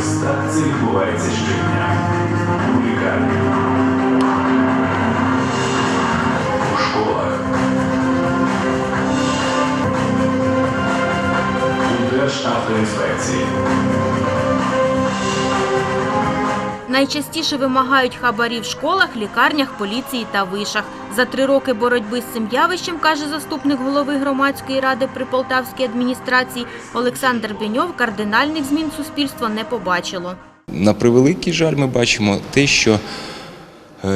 Ось так це відбувається щодня. У лікарні. У школах. У Державтоінспекції. Найчастіше вимагають хабарі в школах, лікарнях, поліції та вишах. За три роки боротьби з цим явищем, каже заступник голови громадської ради при Полтавській адміністрації Олександр Беньов, кардинальних змін суспільство не побачило. На превеликий жаль, ми бачимо те, що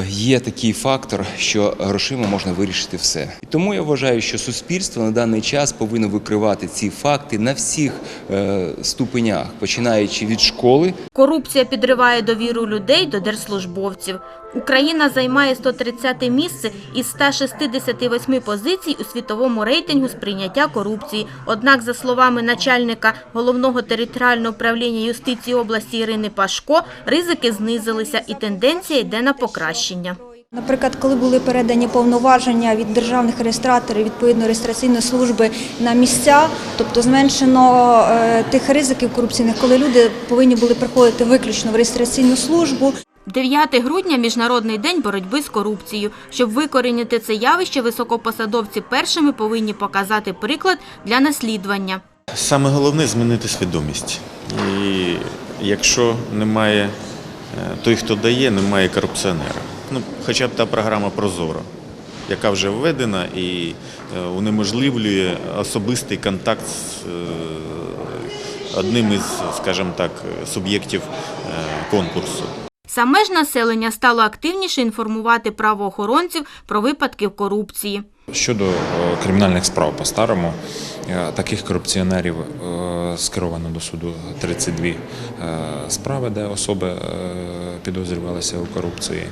є такий фактор, що грошима можна вирішити все. І тому я вважаю, що суспільство на даний час повинно викривати ці факти на всіх е, ступенях, починаючи від школи, Корупція підриває довіру людей до держслужбовців. Україна займає 130 місце із 168 позицій у світовому рейтингу сприйняття корупції. Однак, за словами начальника головного територіального управління юстиції області Ірини Пашко, ризики знизилися і тенденція йде на покращення. Наприклад, коли були передані повноваження від державних реєстраторів відповідно реєстраційної служби на місця, тобто зменшено е, тих ризиків корупційних, коли люди повинні були приходити виключно в реєстраційну службу. 9 грудня – Міжнародний день боротьби з корупцією. Щоб викорінити це явище, високопосадовці першими повинні показати приклад для наслідування. Саме головне змінити свідомість. І якщо немає той, хто дає, немає корупціонера. Ну, хоча б та програма Прозоро, яка вже введена і е, унеможливлює особистий контакт з е, одним із, скажімо так, суб'єктів е, конкурсу. Саме ж населення стало активніше інформувати правоохоронців про випадки корупції. Щодо е, кримінальних справ по-старому, е, таких корупціонерів е, скеровано до суду 32 е, справи, де особи підозрювалися у корупції.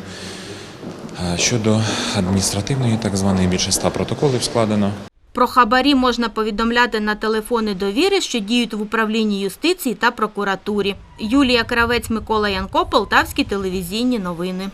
Щодо адміністративної, так званої, більше 100 протоколів складено. Про хабарі можна повідомляти на телефони довіри, що діють в управлінні юстиції та прокуратурі. Юлія Кравець, Микола Янко, Полтавські телевізійні новини.